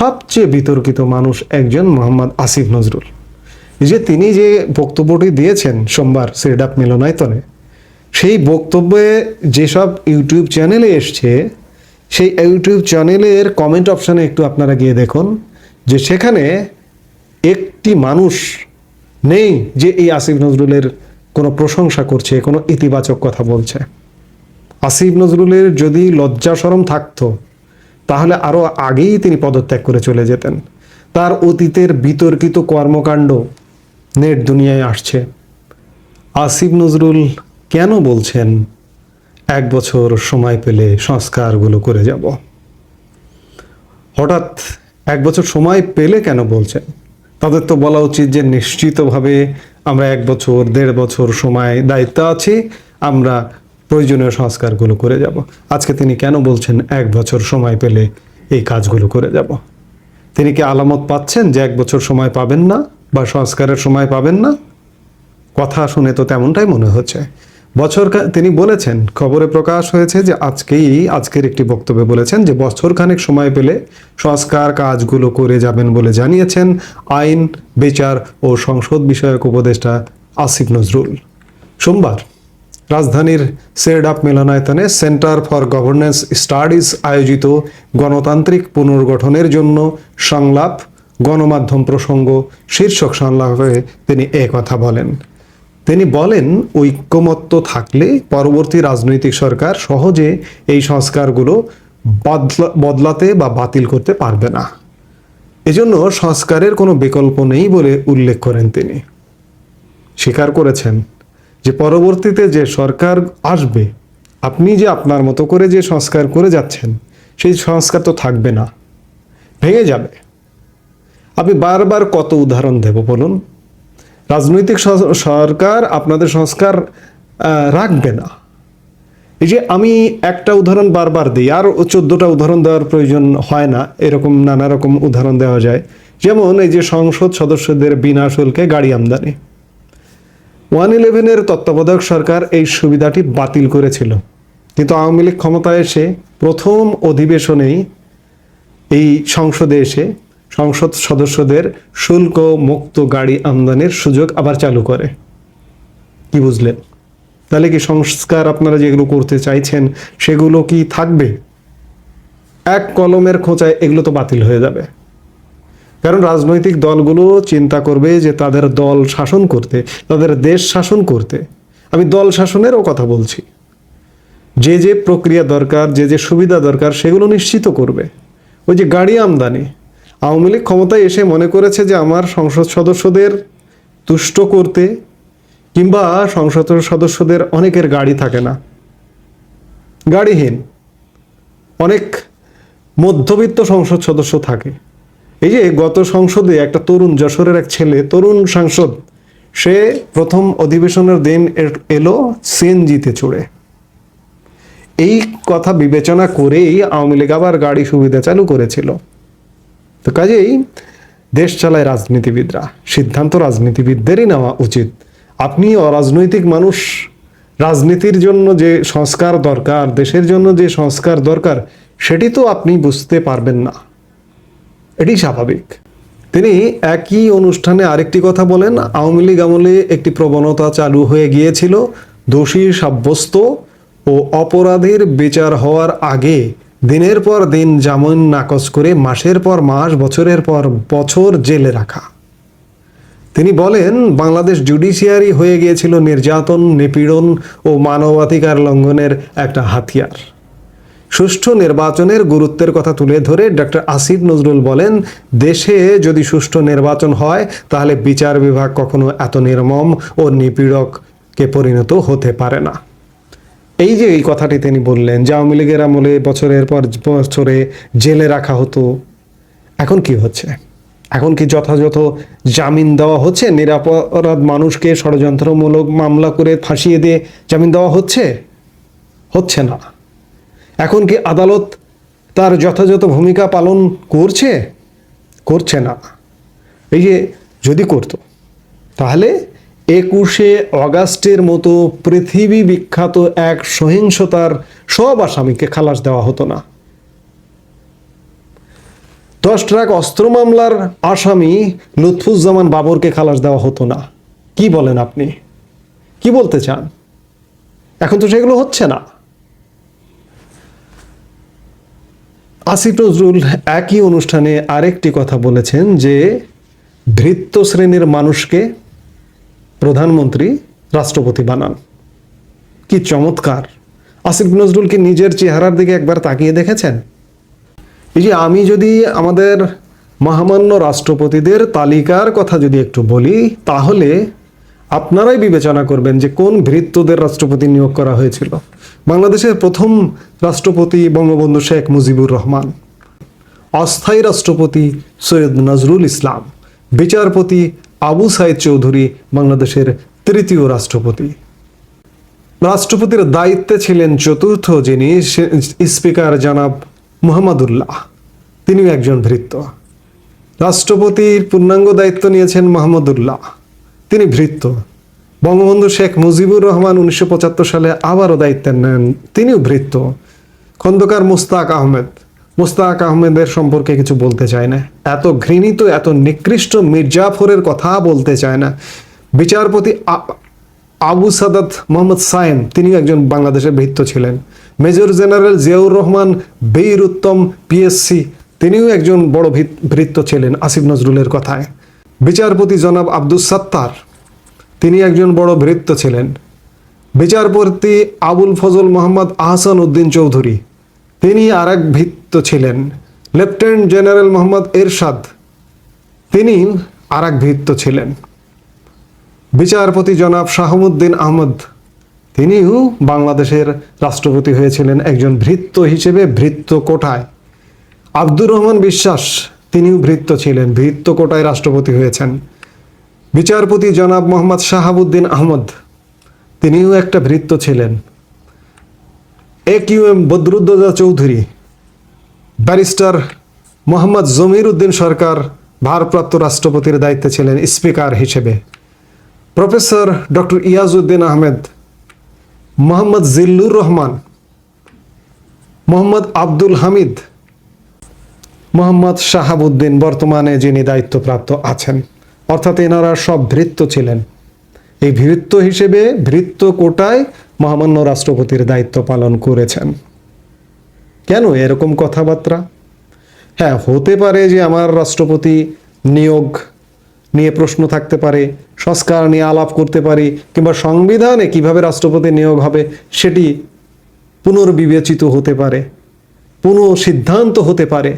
সবচেয়ে বিতর্কিত মানুষ একজন মোহাম্মদ আসিফ নজরুল। যে তিনি যে বক্তব্যটি দিয়েছেন সোমবার সেডাপ মিলনায়তনে, সেই বক্তব্যে যেসব ইউটিউব চ্যানেলে এসছে, সেই ইউটিউব চ্যানেলের কমেন্ট অপশানে একটু আপনারা গিয়ে দেখুন যে সেখানে একটি মানুষ নেই যে এই আসিফ নজরুলের কোনো প্রশংসা করছে, কোনো ইতিবাচক কথা বলছে। আসিফ নজরুলের যদি লজ্জা সরম থাকতো তাহলে আরও আগেই তিনি পদত্যাগ করে চলে যেতেন। তার অতীতের বিতর্কিত কর্মকাণ্ড নেট দুনিয়ায় আসছে। আসিফ নজরুল কেন বলছেন, এক বছর সময় পেলে সংস্কারগুলো করে যাব হঠাৎ এক বছর সময় পেলে কেন বলছেন? তাদের তো বলা উচিত যে নিশ্চিতভাবে আমরা এক বছর, দেড় বছর সময় দায়িত্ব আছি, আমরা প্রয়োজনীয় সংস্কারগুলো করে যাব। আজকে তিনি কেন বলছেন এক বছর সময় পেলে এই কাজগুলো করে যাব? তিনি কি আলামত পাচ্ছেন যে এক বছর সময় পাবেন না বা সংস্কারের সময় পাবেন না? কথা শুনে তো তেমনটাই মনে হচ্ছে। বছর তিনি বলেছেন, খবরে প্রকাশ হয়েছে যে আজকেই, আজকের একটি বক্তব্যে বলেছেন যে বছর খানেক সময় পেলে সংস্কার কাজগুলো করে যাবেন বলে জানিয়েছেন আইন, বিচার ও সংসদ বিষয়ক উপদেষ্টা আসিফ নজরুল। সোমবার রাজধানীর সেরডাপ মিলনায়তনে সেন্টার ফর গভর্নেন্স স্টাডিজ আয়োজিত গণতান্ত্রিক পুনর্গঠনের জন্য সংলাপ, গণমাধ্যম প্রসঙ্গ, শীর্ষক সংলাপে তিনি কথা বলেন। তিনি বলেন, ঐক্যমত্য থাকলে পরবর্তী রাজনৈতিক সরকার সহজে এই সংস্কারগুলো বদলা- বদলাতে বা বাতিল করতে পারবে না। এজন্য সংস্কারের কোনো বিকল্প নেই বলে উল্লেখ করেন তিনি। স্বীকার করেছেন যে পরবর্তীতে যে সরকার আসবে, আপনি যে আপনার মতো করে যে সংস্কার করে যাচ্ছেন, সেই সংস্কার তো থাকবে না। ভেঙে যাবে। আমি বারবার কত উদাহরণ দেব বলুন? রাজনৈতিক সরকার আপনাদের সংস্কার রাখবে না। এই যে আমি একটা উদাহরণ বারবার দিই, আর চোদ্দটা উদাহরণ দেওয়ার প্রয়োজন হয় না, এরকম নানা রকম উদাহরণ দেওয়া যায়। যেমন এই যে সংসদ সদস্যদের বিনা শুল্কে গাড়ি আমদানি। ওয়ান ইলেভেনের তত্ত্বাবধায়ক সরকার এই সুবিধাটি বাতিল করেছিল। কিন্তু আওয়ামী লীগ ক্ষমতায় এসে প্রথম অধিবেশনেই এই সংসদে এসে সংসদ সদস্যদের শুল্ক মুক্ত গাড়ি আমদানির সুযোগ আবার চালু করে। কি বুঝলেন? তাহলে কি সংস্কার আপনারা যেগুলো করতে চাইছেন সেগুলো কি থাকবে? এক কলমের খোঁচায় এগুলো তো বাতিল হয়ে যাবে। কারণ রাজনৈতিক দলগুলো চিন্তা করবে যে তাদের দল শাসন করতে, তাদের দেশ শাসন করতে। আমি দল শাসনেরও কথা বলছি। যে যে প্রক্রিয়া দরকার, যে যে সুবিধা দরকার, সেগুলো নিশ্চিত করবে। ওই যে গাড়ি আমদানি। আওয়ামী লীগ ক্ষমতায় এসে মনে করেছে যে আমার সংসদ সদস্যদের তুষ্ট করতে কিংবা সংসদ সদস্যদের অনেকের গাড়ি থাকে না। গাড়িহীন। অনেক মধ্যবিত্ত সংসদ সদস্য থাকে। এই যে গত সংসদে একটা তরুণ যশোরের এক ছেলে, তরুণ সাংসদ, সে প্রথম অধিবেশনের দিন এলো সিএনজিতে চড়ে। এই কথা বিবেচনা করেই আওয়ামী লীগ আবার গাড়ি সুবিধা চালু করেছিল। তো কাজেই দেশ চালায় রাজনীতিবিদরা, সিদ্ধান্ত রাজনীতিবিদদেরই নেওয়া উচিত। আপনি অরাজনৈতিক মানুষ, রাজনীতির জন্য যে সংস্কার দরকার, দেশের জন্য যে সংস্কার দরকার, সেটি তো আপনি বুঝতে পারবেন না। এটি স্বাভাবিক। তিনি একই অনুষ্ঠানে আরেকটি কথা বলেন, আওয়ামী লীগ আমলে একটি প্রবণতা চালু হয়ে গিয়েছিল, দোষী সাব্যস্ত ও অপরাধীর বিচার হওয়ার আগে দিনের পর দিন জামিন নাকচ করে মাসের পর মাস, বছরের পর বছর জেলে রাখা। তিনি বলেন, বাংলাদেশ জুডিশিয়ারি হয়ে গিয়েছিল নির্যাতন, নিপীড়ন ও মানবাধিকার লঙ্ঘনের একটা হাতিয়ার। সুষ্ঠু নির্বাচনের গুরুত্বের কথা তুলে ধরে ডক্টর আসিফ নজরুল বলেন, দেশে যদি সুষ্ঠু নির্বাচন হয়, তাহলে বিচার বিভাগ কখনো এত নির্মম ও নিপীড়ককে পরিণত হতে পারে না। এই যে এই কথাটি তিনি বললেন, যে আওয়ামী লীগের আমলে বছরের পর বছরে জেলে রাখা হতো, এখন কি হচ্ছে? এখন কি যথাযথ জামিন দেওয়া হচ্ছে? নিরাপরাধ মানুষকে ষড়যন্ত্রমূলক মামলা করে ফাঁসিয়ে দিয়ে জামিন দেওয়া হচ্ছে? হচ্ছে না। এখন কি আদালত তার যথাযথ ভূমিকা পালন করছে? করছে না। এই যে যদি করতো, তাহলে একুশে অগাস্টের মতো পৃথিবী বিখ্যাত এক সহিংসতার সব আসামিকে খালাস দেওয়া হতো না। দশ ট্রাক অস্ত্র মামলার আসামি লুৎফুজ্জামান বাবরকে খালাস দেওয়া হতো না। কি বলেন আপনি? কি বলতে চান? এখন তো সেগুলো হচ্ছে না। আসিফ নজরুল একই অনুষ্ঠানে আরেকটি কথা বলেছেন যে ভৃত্য শ্রেণির মানুষকে প্রধানমন্ত্রী রাষ্ট্রপতি বানান। কি চমৎকার। আসিফ নজরুল কি নিজের চেহারার দিকে একবার তাকিয়ে দেখেছেন? এই যে আমি যদি আমাদের মহামান্য রাষ্ট্রপতিদের তালিকার কথা যদি একটু বলি, তাহলে আপনারাই বিবেচনা করবেন যে কোন ভৃত্যদের রাষ্ট্রপতি নিয়োগ করা হয়েছিল। বাংলাদেশের প্রথম রাষ্ট্রপতি বঙ্গবন্ধু শেখ মুজিবুর রহমান, অস্থায়ী রাষ্ট্রপতি সৈয়দ নজরুল ইসলাম, বিচারপতি আবু সাইদ চৌধুরী বাংলাদেশের তৃতীয় রাষ্ট্রপতি। রাষ্ট্রপতির দায়িত্বে ছিলেন চতুর্থ যিনি স্পিকার জনাব মোহাম্মদুল্লাহ। তিনিও একজন ভৃত্য রাষ্ট্রপতির পূর্ণাঙ্গ দায়িত্ব নিয়েছেন মাহমুদুল্লাহ তিনি ভৃত্য। বঙ্গবন্ধু শেখ মুজিবুর রহমান উনিশশো পঁচাত্তর সালে আবারও দায়িত্ব নেন। তিনিও ভৃত্য। খন্দকার মুস্তাক আহমেদ। মুস্তাক আহমেদের সম্পর্কে কিছু বলতে চায় না। এত ঘৃণিত, এত নিকৃষ্ট মির্জাফরের কথা বলতে চায় না। বিচারপতি আবু সাদাত মোহাম্মদ সায়েম, তিনিও একজন বাংলাদেশের ভৃত্য ছিলেন। মেজর জেনারেল জিয়াউর রহমান, বীর উত্তম পিএসসি তিনিও একজন বড় ভিত- ভৃত্য ছিলেন, আসিফ নজরুলের কথায়। বিচারপতি জনাব আব্দুস সাত্তার, তিনি একজন বড় ভৃত্য ছিলেন। বিচারপতি আবুল ফজল মোহাম্মদ আহসান উদ্দিন চৌধুরী, তিনি আর এক ভৃত্য ছিলেন, লেফটেন্যান্ট জেনারেল মোহাম্মদ এরশাদ, তিনি আর এক ভৃত্য ছিলেন। বিচারপতি জনাব শাহমুদ্দিন আহমদ, তিনিও বাংলাদেশের রাষ্ট্রপতি হয়েছিলেন একজন ভৃত্য হিসেবে ভৃত্য কোঠায়। আব্দুর রহমান বিশ্বাস তিনিও ভৃত্য ছিলেন, ভৃত্য কোটায় রাষ্ট্রপতি হয়েছেন। বিচারপতি জনাব মোহাম্মদ শাহাবুদ্দিন আহমদ, তিনিও একটা ভৃত্য ছিলেন। A Q M Badruddoza Chowdhury, barrister Mohammad Jamir Uddin Sarkar, ভারপ্রাপ্ত রাষ্ট্রপতির দায়িত্বে ছিলেন স্পিকার হিসেবে। প্রফেসর ডক্টর ইয়াজউদ্দিন আহমেদ, মোহাম্মদ জিল্লুর রহমান, মোহাম্মদ আব্দুল হামিদ মোহাম্মদ শাহাবুদ্দিন বর্তমানে যিনি দায়িত্বপ্রাপ্ত আছেন, অর্থাৎ এনারা সব ভৃত্য ছিলেন। এই ভৃত্য হিসেবে ভৃত্য কোটায় মহামান্য রাষ্ট্রপতির দায়িত্ব পালন করেছেন। কেন এরকম কথাবার্তা? হ্যাঁ হতে পারে যে আমার রাষ্ট্রপতি নিয়োগ নিয়ে প্রশ্ন থাকতে পারে, সংস্কার নিয়ে আলাপ করতে পারি, কিংবা সংবিধানে কীভাবে রাষ্ট্রপতি নিয়োগ হবে সেটি পুনর্বিবেচিত হতে পারে পুনঃ সিদ্ধান্ত হতে পারে।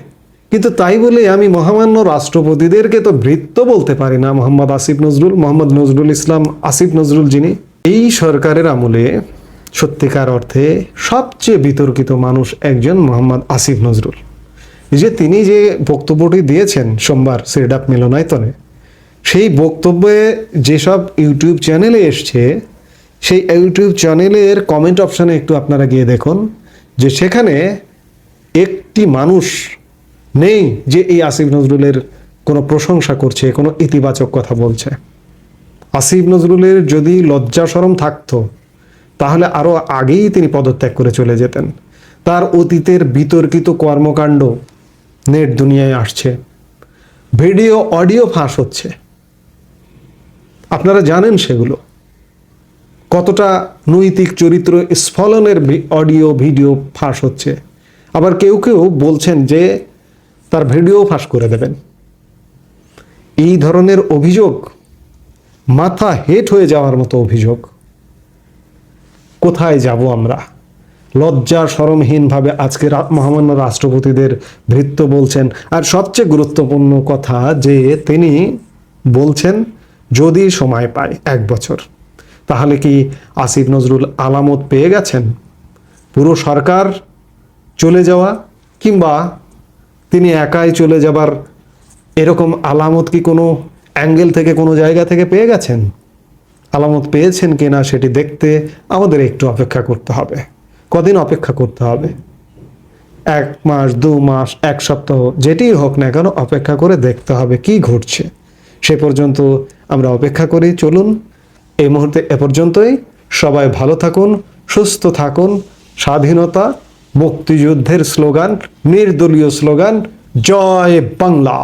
কিন্তু তাই বলে আমি মহামান্য রাষ্ট্রপতিদেরকে তো ভৃত্য বলতে পারি না, মোহাম্মদ আসিফ নজরুল, মোহাম্মদ নজরুল ইসলাম আসিফ নজরুল যিনি। এই সরকারের আমলে সত্যিকার অর্থে সবচেয়ে বিতর্কিত মানুষ একজন মোহাম্মদ আসিফ নজরুল। যে তিনি যে বক্তব্যটি দিয়েছেন সোমবার সিরডাপ মিলনায়তনে, সেই বক্তব্যে যেসব ইউটিউব চ্যানেলে এসছে, সেই ইউটিউব চ্যানেলের কমেন্ট অপশানে একটু আপনারা গিয়ে দেখুন, যে সেখানে একটি মানুষ নেই যে এই আসিফ নজরুলের কোনো প্রশংসা করছে, কোনো ইতিবাচক কথা বলছে। আসিফ নজরুলের যদি লজ্জা সরম থাকতো, তাহলে আরও আগেই তিনি পদত্যাগ করে চলে যেতেন। তার অতীতের বিতর্কিত কর্মকাণ্ড নেট দুনিয়ায় আসছে। ভিডিও, অডিও ফাঁস হচ্ছে। আপনারা জানেন সেগুলো। কতটা নৈতিক চরিত্র স্ফলনের অডিও, ভিডিও ফাঁস হচ্ছে। আবার কেউ কেউ বলছেন যে তার ভিডিও ফাঁস করে দেবেন। এই ধরনের অভিযোগ, মাথা হেট হয়ে যাওয়ার মতো অভিযোগ, কোথায় যাব আমরা? লজ্জা সরমহীনভাবে আজকে মহামান্য রাষ্ট্রপতিদের ভৃত্য বলছেন। আর সবচেয়ে গুরুত্বপূর্ণ কথা যে তিনি বলছেন, যদি সময় পায় এক বছর। তাহলে কি আসিফ নজরুল আলামত পেয়ে গেছেন? পুরো সরকার চলে যাওয়া কিংবা তিনি একাই চলে যাবার এরকম আলামত কি কোনো অ্যাঙ্গেল থেকে কোনো জায়গা থেকে পেয়ে গেছেন? আলামত পেয়েছেন কি না সেটি দেখতে আমাদের একটু অপেক্ষা করতে হবে। কদিন অপেক্ষা করতে হবে? এক মাস, দু মাস, এক সপ্তাহ, যেটি হোক না কেন অপেক্ষা করে দেখতে হবে কি ঘটছে। সে পর্যন্ত আমরা অপেক্ষা করি, চলুন এই মুহূর্তে এ পর্যন্তই। সবাই ভালো থাকুন, সুস্থ থাকুন, স্বাধীনতা মুক্তিযুদ্ধের স্লোগান নির্দলীয় স্লোগান জয় বাংলা।